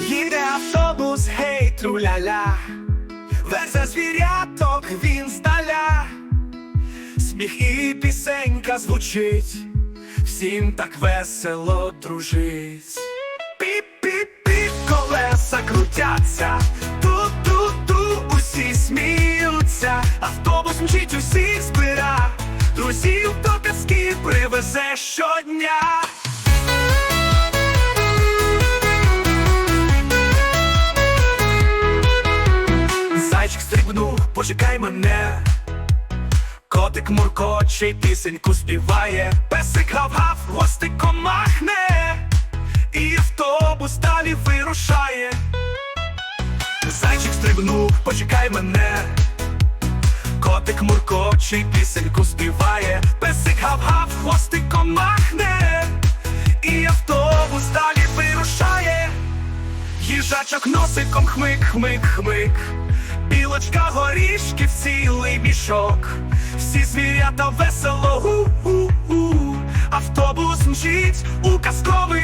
Іде автобус, гей, труляля, Верзе звіряток він здаля, сміх і пісенька звучить, всім так весело дружить. Піп-піп-піп, колеса крутяться, ту-ту-ту, усі сміються, автобус мчить усіх збира, друзів до казки привезе щодня. Зайчик почекай мене. Котик муркоче, пісеньку співає, песик гав-гав, хвостиком махне, і автобус далі вирушає. Зайчик стрибнув, почекай мене. Котик муркоче, й пісеньку співає, песик гав-гав, хвостиком махне, і автобус далі вирушає. Їжачок носиком хмик, хмик, хмик, білочка горішки в цілий мішок, всі звірята весело гу-гу-гу, автобус мчить у казковий